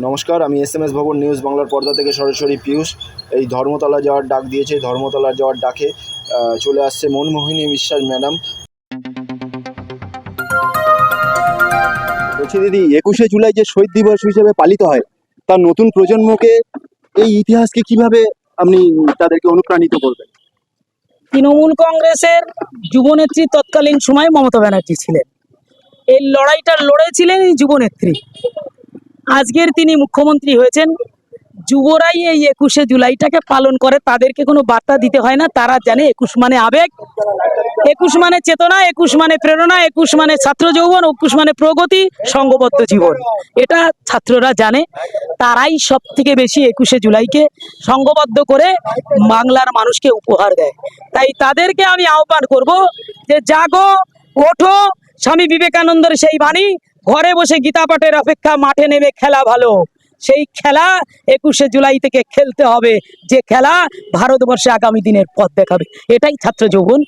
নমস্কার, আমি S M S ভবন নিউজ বাংলার পর্দা থেকে সরাসরি পিয়ুষ। এই ধর্মতলা যাওয়ার ডাক দিয়েছে, ধর্মতলা যাওয়ার ডাকে চলে আসছে মনমোহিনী বিশ্বাস ম্যাডাম। বলছি দিদি, একুশে জুলাই যে শহীদ দিবস হিসেবে পালিত হয়, তার নতুন প্রজন্মকে এই ইতিহাসকে কীভাবে আপনি তাদেরকে অনুপ্রাণিত করবেন? তৃণমূল কংগ্রেসের যুবনেত্রী তৎকালীন সময় মমতা ব্যানার্জি ছিলেন। এই লড়াইটা লড়েছিলেন এই যুবনেত্রী। আজকের তিনি মুখ্যমন্ত্রী হয়েছেন। যুবরাই এই একুশে জুলাইটাকে পালন করে, তাদেরকে কোনো বার্তা দিতে হয় না, তারা জানে একুশ মানে আবেগ। একুশ মানে চেতনা, একুশ মানে প্রেরণা, একুশ মানে ছাত্র যৌবন, একুশ মানে প্রগতি, সঙ্গবদ্ধ জীবন। এটা ছাত্ররা জানে। তারাই সব থেকে বেশি একুশে জুলাইকে সঙ্গবদ্ধ করে বাংলার মানুষকে উপহার দেয়। তাই তাদেরকে আমি আহ্বান করব যে, জাগো, ওঠো, স্বামী বিবেকানন্দের সেই বাণী ঘরে বসে গীতা পাঠের অপেক্ষা মাঠে নেমে খেলা ভালো। সেই খেলা একুশে জুলাই থেকে খেলতে হবে। যে খেলা ভারতবর্ষে আগামী দিনের পথ দেখাবে। এটাই ছাত্র যৌবন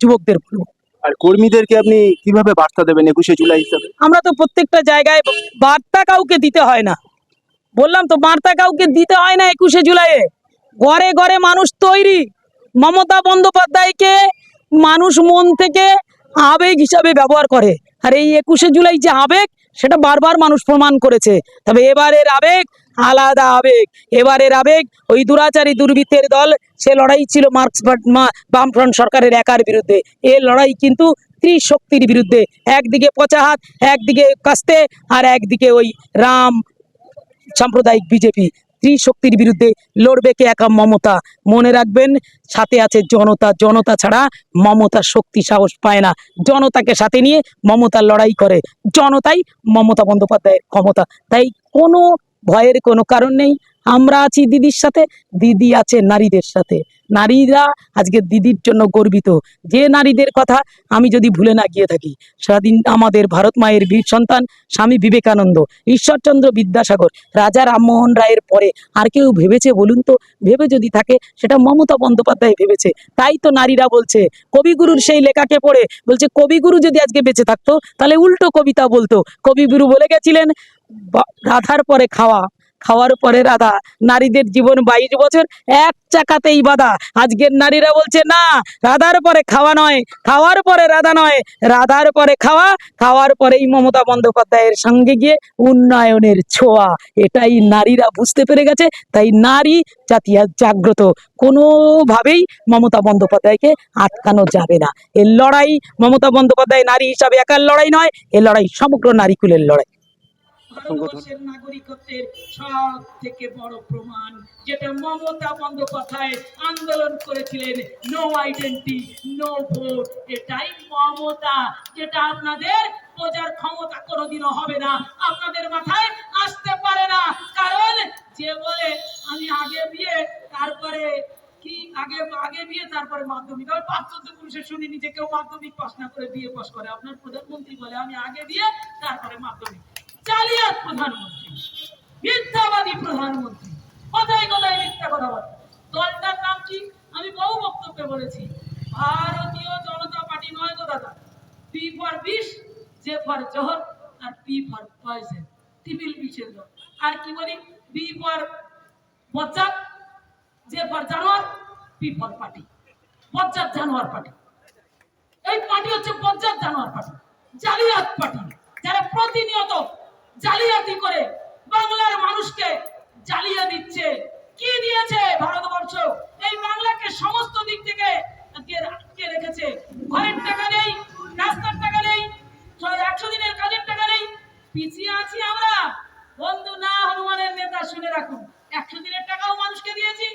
যুবকদের বলব। আর কর্মীদেরকে আপনি কীভাবে বার্তা দেবেন একুশে জুলাই হিসাবে? আমরা তো প্রত্যেকটা জায়গায় বার্তা কাউকে দিতে হয় না। বললাম তো বার্তা কাউকে দিতে হয় না একুশে জুলাইয়ে? ঘরে ঘরে মানুষ তৈরি। মমতা বন্দ্যোপাধ্যায়কে মানুষ মন থেকে আবেগ হিসাবে ব্যবহার করে। আর এই একুশে জুলাই যে আবেগ, সেটা বারবার মানুষ প্রমাণ করেছে। তবে এবারের আবেগ আলাদা আবেগ। এবারের আবেগ ওই দুরাচারী দুর্বৃত্তের দল, সে লড়াই ছিল মার্কস বামফ্রন্ট সরকারের একার বিরুদ্ধে। এ লড়াই কিন্তু ত্রিশক্তির বিরুদ্ধে। একদিকে পচা হাত, একদিকে কাস্তে, আর একদিকে ওই রাম সাম্প্রদায়িক বিজেপি। ত্রিশক্তির বিরুদ্ধে লড়বে কে একা মমতা? মনে রাখবেন, সাথে আছে জনতা। জনতা ছাড়া মমতা শক্তি সাহস পায় না। জনতাকে সাথে নিয়ে মমতা লড়াই করে। জনতাই মমতা বন্দ্যোপাধ্যায়ের ক্ষমতা। তাই কোনো ভয়ের কোনো কারণ নেই। আমরা আছি দিদির সাথে, দিদি আছে নারীদের সাথে। নারীরা আজকে দিদির জন্য গর্বিত। যে নারীদের কথা আমি যদি ভুলে না গিয়ে থাকি স্বাধীন আমাদের ভারত মায়ের বীর সন্তান স্বামী বিবেকানন্দ, ঈশ্বরচন্দ্র বিদ্যাসাগর, রাজা রামমোহন রায়ের পরে আর কেউ ভেবেছে বলুন তো? ভেবে যদি থাকে, সেটা মমতা বন্দ্যোপাধ্যায় ভেবেছে। তাই তো নারীরা বলছে, কবিগুরুর সেই লেখাকে পড়ে বলছে, কবিগুরু যদি আজকে বেঁচে থাকতো, তাহলে উল্টো কবিতা বলতো। কবিগুরু বলে গেছিলেন রাধার পরে খাওয়া। খাওয়ার পরে রাধা, নারীদের জীবন বাইশ বছর এক চাকাতেই বাধা। আজকের নারীরা বলছে, না, রাধার পরে খাওয়া নয়, খাওয়ার পরে রাধা নয়, রাধার পরে খাওয়া, খাওয়ার পরেই মমতা বন্দ্যোপাধ্যায়ের সঙ্গে গিয়ে উন্নয়নের ছোঁয়া। এটাই নারীরা বুঝতে পেরে গেছে, তাই নারী জাতি আজ জাগ্রত। কোনোভাবেই মমতা বন্দ্যোপাধ্যায়কে আটকানো যাবে না। এর লড়াই মমতা বন্দ্যোপাধ্যায় নারী হিসাবে একার লড়াই নয়, এ লড়াই সমগ্র নারীকুলের লড়াই। ভারতবর্ষের নাগরিকত্বের সব থেকে বড় প্রমাণ, যেটা মমতা বন্দ্যোপাধ্যায় আন্দোলন করেছিলেন নো আইডেন্টি নো ভোট এটাই মমতা, যেটা আপনাদের ক্ষমতা কোনোদিনও হবে না, আপনাদের মাথায় আসতে পারে না, কারণ যে বলে, আমি আগে বিয়ে, তারপরে কি, আগে আগে বিয়ে, তারপরে মাধ্যমিক। আমি চোদ্দ পুরুষে শুনিনি যে কেউ মাধ্যমিক পাস না করে বিয়ে পাস করে। আপনার প্রধানমন্ত্রী বলে, আমি আগে বিয়ে, তারপরে মাধ্যমিক। জালিয়াত প্রধানমন্ত্রী। মিথ্যাবাদী প্রধানমন্ত্রী। কথায় কথায় মিথ্যা কথা বলে। দলটার নাম কি? আমি বহু বক্তব্যে বলেছি। ভারতীয় জনতা পার্টি নয় গো দাদা। পি ফর বিষ জে ফর জহর, আর পি ফর পয়জন টিপিল বিষের দল। আর কি বলি? বি ফর বচ্চাত যে ফর জানোয়ার পি ফর পার্টি। বজ্জাত জানোয়ার পার্টি। এই পার্টি হচ্ছে বজ্জাত জানোয়ার পার্টি। জালিয়াত পার্টি। যারা প্রতিনিয়ত জালিয়াতি করে বাংলার মানুষকে জ্বালিয়ে দিচ্ছে। কি দিয়েছে ভারতবর্ষ? এই বাংলাকে সমস্ত দিক থেকে আটকে রেখেছে। ঘরের টাকা নেই, রাস্তার টাকা নেই একশো দিনের কাজের টাকা নেই। পিছিয়ে আছি আমরা। বন্ধু না হনুমানের নেতা শুনে রাখুন। একশো দিনের টাকাও মানুষকে দিয়েছি।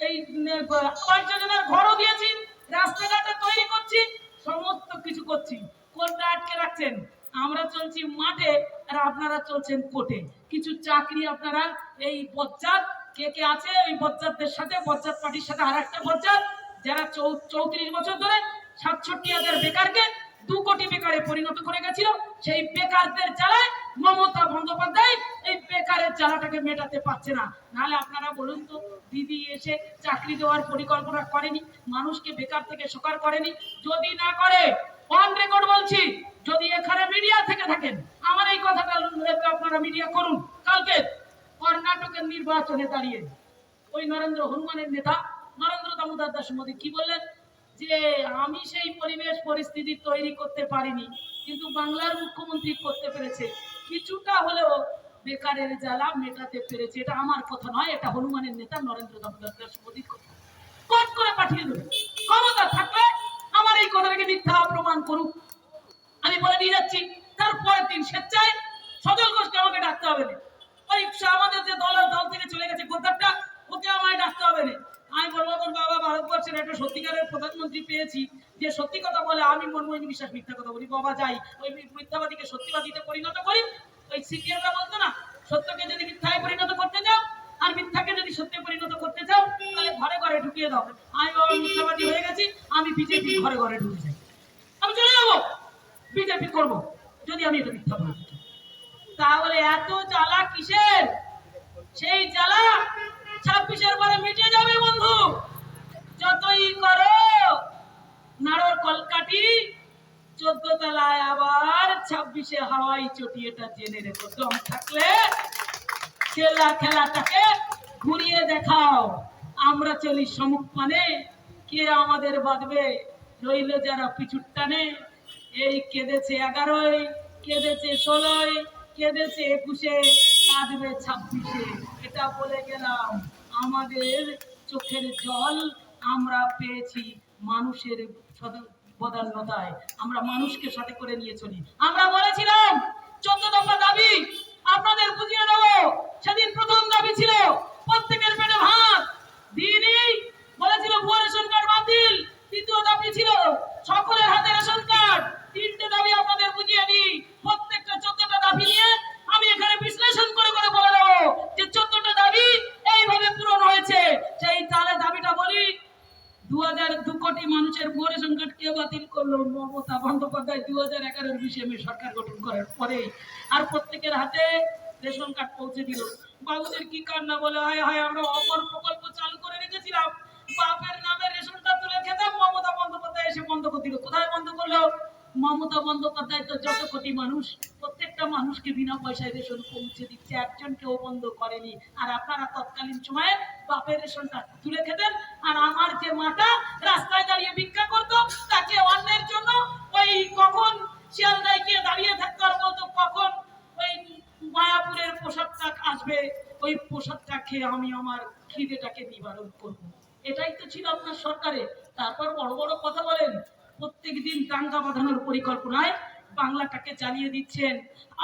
এই আবাস যোজনার ঘরও দিয়েছি। রাস্তাঘাটে তৈরি করছি। সমস্ত কিছু করছি। কোনটা আটকে রাখছেন? আমরা চলছি মাঠে। আর আপনারা চলছেন কোর্টে। কিছু চাকরি আপনারা এই বজ্জাত, কে কে আছে ওই বজ্জাতদের সাথে, বজ্জাত পার্টির সাথে আর একটা বজ্জাত, যারা চৌত্রিশ বছর ধরে সাতষট্টি হাজার বেকারকে দু কোটি বেকারে পরিণত করে গেছিল, সেই বেকারদের জ্বালায় মমতা বন্দ্যোপাধ্যায় এই বেকারের জ্বালাটাকে মেটাতে পারছে না। নাহলে আপনারা বলুন তো, দিদি এসে চাকরি দেওয়ার পরিকল্পনা করেনি, মানুষকে বেকার থেকে সকার করেনি। যদি না করে অন রেকর্ড বলছি, যদি এখানে মিডিয়া থেকে থাকেন, আমার এই কথাটা আপনারা মিডিয়া করুন। কালকে কর্ণাটকের নির্বাচনে দাঁড়িয়ে ওই নরেন্দ্র হনুমানের নেতা, নরেন্দ্র দামোদর দাস মোদী কি বললেন? যে আমি সেই পরিবেশ পরিস্থিতি তৈরি করতে পারিনি, কিন্তু বাংলার মুখ্যমন্ত্রী করতে পেরেছে। কিছুটা হলেও বেকারের জ্বালা মেটাতে পেরেছে। এটা আমার কথা নয়, এটা হনুমানের নেতা নরেন্দ্র দামোদর দাস মোদীর কথা। কট করে পাঠিয়ে দেবে। ক্ষমতা থাকলে এই কথাটাকে মিথ্যা প্রমাণ করুক। আমি বলে দিয়ে যাচ্ছি, তারপরের দিন স্বেচ্ছায় সজল ঘোষকে আমাকে ডাকতে হবে না। আমাদের যে দলের দল থেকে চলে গেছে গোদ্দারটা ওকে আমায় ডাকতে হবে না। আমি বলব, তোর বাবা ভারতবর্ষের একটা সত্যিকারের প্রধানমন্ত্রী পেয়েছি, যে সত্যি কথা বলে আমি মনমোহিনী বিশ্বাস মিথ্যা কথা বলি। বাবা যাই, ওই মিথ্যাবাদীকে সত্যিবাদীতে পরিণত করি। ওই সিপিএমরা বলতো না, সত্যকে যদি মিথ্যায় পরিণত করতে চাও আর মিথ্যাকে যদি সত্যে পরিণত করতে চাও, তাহলে ঘরে ঘরে ঢুকিয়ে দাও। আমি বাবা মিথ্যাবাদী হয়ে গেছি, আমি বিজেপি ঘরে ঘরে ঢুকে যাই। আমি চলে যাব। বিজেপি করব, যদি আমি এটা মিথ্যা বলি তাহলে এত জ্বালা কিসের? সেই জ্বালা ছাব্বিশের পরে মিটে যাবে, বন্ধু। যতই করো নাড়র কলকাটি চোদ্দ তলায় আবার ছাব্বিশে হাওয়াই চটি এটা জেনে রেখো। দম থাকলে খেলা খেলাটাকে ঘুরিয়ে দেখাও। আমরা চলি সমুখপানে। কে আমাদের বাঁধবে? রইল যারা পিছুর টানে। এই কেঁদেছে এগারোই কেঁদেছে ষোলোই কেঁদেছে একুশে, কাঁদবে ছাব্বিশে। এটা বলে গেলাম, আমাদের চোখের জল আমরা পেয়েছি মানুষের বদান্যতায়। আমরা মানুষকে সাথে করে নিয়ে চলি। আমরা বলেছিলাম, চোদ্দ দফা দাবি, আপনাদের বুঝিয়ে দেবো সেদিন প্রথম দাবি ছিল প্রত্যেকের পেটে ভাত দিনই বলেছিল ভুয়া রেশন কার্ড বাতিল দ্বিতীয় দাবি ছিল সকলের হাতে রেশন কার্ড তিনটে দাবি আপনাদের বুঝিয়ে দিই প্রত্যেকটা চোদ্দটা দাবি নিয়ে আমি এখানে বিশ্লেষণ করে করে বলে দেবো যে চোদ্দটা দাবি এইভাবে পূরণ হয়েছে সেই তাহলে দাবিটা বলি দু হাজার দু কোটি মানুষের ভুয়া রেশন কার্ড কে বাতিল করল মমতা দু হাজার এগারোর সরকার গঠন করার পরে আর প্রত্যেকের হাতে রেশন কার্ড পৌঁছে দিল। বাবুদের কি কান্না বলে? হয় হয়, আমরা প্রকল্প চালু করে রেখেছিলাম। বাপের নামে রেশন কার্ড তুলে খেতাম। মমতা বন্দ্যোপাধ্যায় এসে বন্ধ করে দিল। কোথায় বন্ধ করল? মমতা বন্দ্যোপাধ্যায় তো যত কোটি মানুষ, প্রত্যেকটা মানুষকে বিনা পয়সায় রেশন পৌঁছে দিচ্ছে। একজন কেউ বন্ধ করেনি। আর আপনারা তৎকালীন সময়ে বাপের রেশনটা তুলে খেতেন। আর আমার যে মাটা খেয়ে আমি আমার খিদেটাকে নিবারণ করব। এটাই তো ছিল আপনার সরকারে তারপর বড় বড় কথা বলেন প্রত্যেক দিন দাঙ্গা বাঁধানোর পরিকল্পনায় বাংলাটাকে চালিয়ে দিচ্ছেন।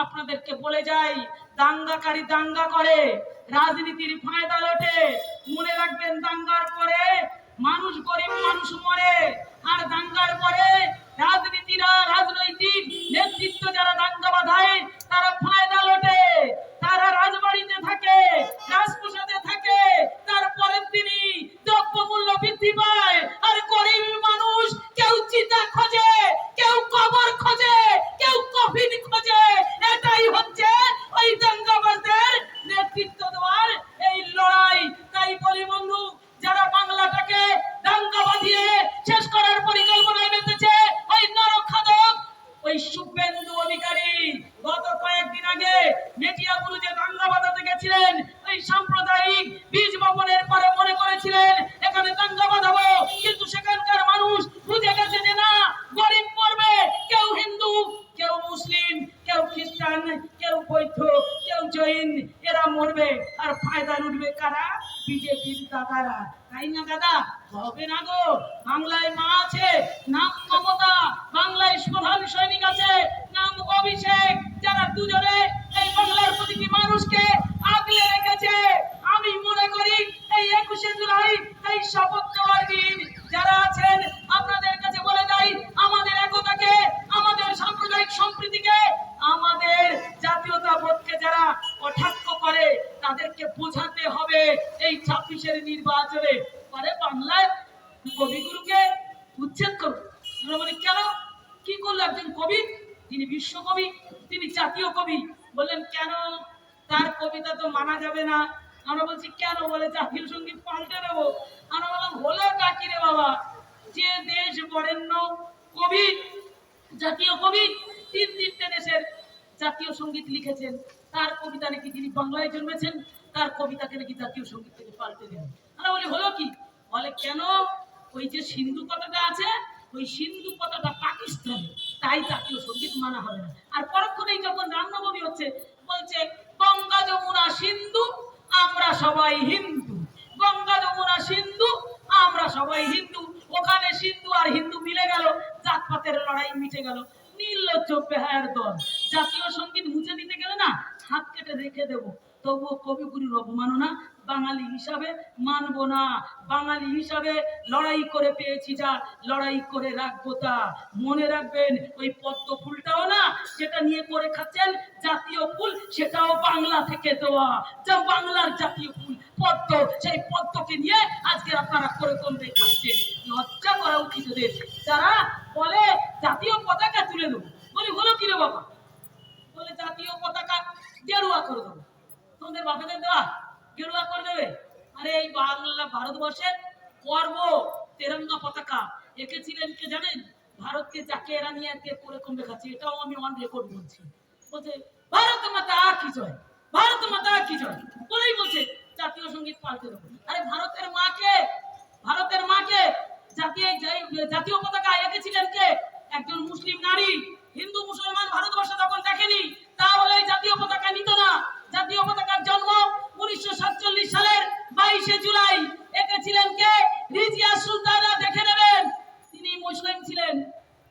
আপনাদেরকে বলে যাই, দাঙ্গাকারী দাঙ্গা করে, রাজনীতির ফায়দা লোটে। মনে রাখবেন, দাঙ্গার পরে মানুষ গরিব মানুষ মরে। আর দাঙ্গার পরে রাজনীতিরা, রাজনৈতিক নেতৃত্ব যারা দাঙ্গা বাঁধায়, তারা ফায়দা লোটে। তারা রাজবাড়িতে থাকে, রাজপ্রসাদে থাকে, তারপরের দিনই দ্রব্যমূল্য বৃদ্ধি পায়। আর গরিব মানুষ কেউ চিন্তা খোঁজে দাদারা তাই না দাদা? হবে না গো। বাংলায় মা আছে নাম বিশ্বকবি তিনি জাতীয় কবি। বললেন, কেন? তার কবিতা তো মানা যাবে না। আমরা বলছি, কেন? বলে, জাতীয় সংগীত পাল্টে নেব আমরা বললাম, হলো ডাকি রে বাবা? যে দেশ বরেণ্য কবি, জাতীয় কবি, তিন তিনটে দেশের জাতীয় সংগীত লিখেছেন। তার কবিতা নাকি যিনি বাংলায় জন্মেছেন, তার কবিতাকে নাকি জাতীয় সংগীত থেকে পাল্টে দেন। আমরা বলি, হলো কি? বলে, কেন? ওই যে সিন্ধু কথাটা আছে, ওই সিন্ধু কথাটা পাকিস্তানে তাই জাতীয় সংগীত মানা হবে না। আর পরক্ষণেই যখন রামনবমী হচ্ছে, বলছে, গঙ্গা যমুনা সিন্ধু, আমরা সবাই হিন্দু। গঙ্গা যমুনা সিন্ধু, আমরা সবাই হিন্দু। ওখানে সিন্ধু আর হিন্দু মিলে গেল, জাতপাতের লড়াই মিটে গেল। নির্লজ্জ বেহায়ের দল। জাতীয় সংগীত মুছে দিতে গেলে না, হাত কেটে রেখে দেবো। তবুও কবিগুরুর অবমাননা বাঙালি হিসাবে মানবো না। বাঙালি হিসাবে লড়াই করে পেয়েছি যা, লড়াই করে রাখব তা। মনে রাখবেন, ওই পদ্ম ফুলটাও না, যেটা নিয়ে করে খাচ্ছেন জাতীয় ফুল, সেটাও বাংলা থেকে দেওয়া। যা বাংলার জাতীয় ফুল, পদ্ম, সেই পদ্মকে নিয়ে আজকে আপনারা করে কমবে খাচ্ছেন? লজ্জা করা উচিত ওদের। যারা বলে, জাতীয় পতাকা তুলে দেবো। বলি, হলো কি রে বাবা? বলে, জাতীয় পতাকা গেরুয়া করে দেবো। তোমাদের বাপেদের দেওয়া? গেরুয়া করে দেবে। আরে এই বাংলা ভারতবর্ষের পর্ব তেরঙ্গা পতাকা। এঁকেছিলেন কে জানেন? ভারতকে যাকে এরা নিয়ে কে করে কম দেখাচ্ছে এটাও আমি অন রেকর্ড বলছি। বলছে, ভারত মাতা কি জয়? ভারত মাতা কি জয়? বলেই বলছে, জাতীয় সংগীত পাল্টে দেবো। আরে ভারতের মাকে ভারতের মাকে জাতীয় জাতীয় পতাকা এঁকেছিলেন কে? একজন মুসলিম নারী। হিন্দু, মুসলমান ভারতবর্ষ তখন দেখেনি, তাহলে জাতীয় পতাকা নিত না। জাতীয় পতাকার জন্ম উনিশশো সাতচল্লিশ সালের বাইশে জুলাই এঁকেছিলেন কে? রিজিয়া সুলতানা, দেখে নেবেন। তিনি মুসলিম ছিলেন।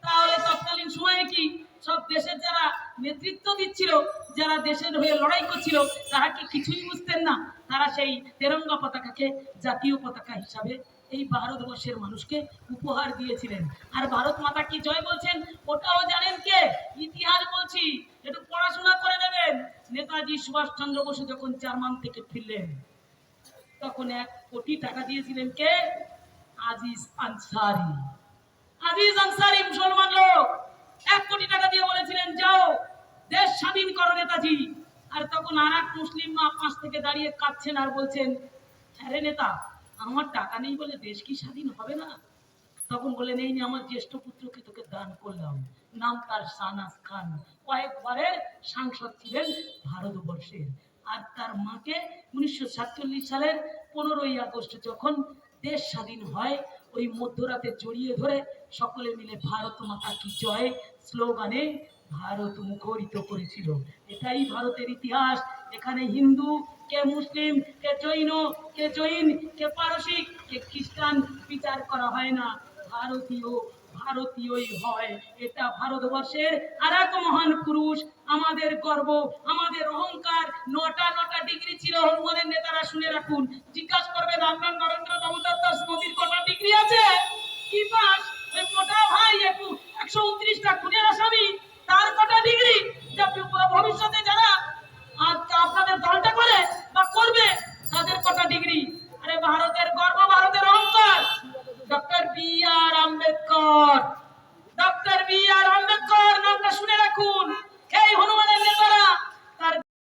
তাহলে তৎকালীন সময়ে কি সব দেশের যারা নেতৃত্ব দিচ্ছিল, যারা দেশের হয়ে লড়াই করছিল, তারা কি কিছুই বুঝতেন না? তারা সেই তেরঙ্গা পতাকাকে জাতীয় পতাকা হিসাবে এই ভারতবর্ষের মানুষকে উপহার দিয়েছিলেন। আর ভারত মাতা কি জয় বলছেন, ওটাও জানেন কে? ইতিহাস বলছি, একটু পড়াশোনা করে নেবেন। নেতাজি সুভাষচন্দ্র বসু যখন জার্মান থেকে ফিরলেন, তখন এক কোটি টাকা দিয়েছিলেন কে? আজিজ আনসারি। আজিজ আনসারি মুসলমান লোক, এক কোটি টাকা দিয়ে বলেছিলেন, যাও, দেশ স্বাধীন করো নেতাজি। আর তখন আর এক মুসলিম মা পাশ থেকে দাঁড়িয়ে কাঁদছেন আর বলছেন হ্যাঁ নেতা আমার টাকা নেই বলে দেশ কি স্বাধীন হবে না? তখন বলেন এই আমার জ্যেষ্ঠ পুত্রকে তোকে দান করলাম। নাম তার সানাস খান। কয়েকবারের সাংসদ ছিলেন ভারতবর্ষের। আর তার মাকে উনিশশো সাতচল্লিশ সালের পনেরোই আগস্ট যখন দেশ স্বাধীন হয়, ওই মধ্যরাতে জড়িয়ে ধরে সকলে মিলে ভারত মাতা কি জয়? স্লোগানে ভারত মুখরিত করেছিল। এটাই ভারতের ইতিহাস। এখানে হিন্দু, কে মুসলিম, কে জৈন কে জৈন, কে পারসিক, কে খ্রিস্টান বিচার করা হয় না। ভারতীয়, ভারতীয়ই হয়। এটা ভারতবর্ষের আর এক মহান পুরুষ, আমাদের গর্ব, আমাদের অহংকার, নটা নটা ডিগ্রি ছিল হনুমানের নেতারা শুনে রাখুন। জিজ্ঞাসা করবেন, আপনার নরেন্দ্র দামোদর দাস মোদীর কটা ডিগ্রি আছে? কি পাস? ওই মোটা ভাই একশো উনত্রিশটা খুনের আসামি। তার কটা ডিগ্রি? ভবিষ্যতে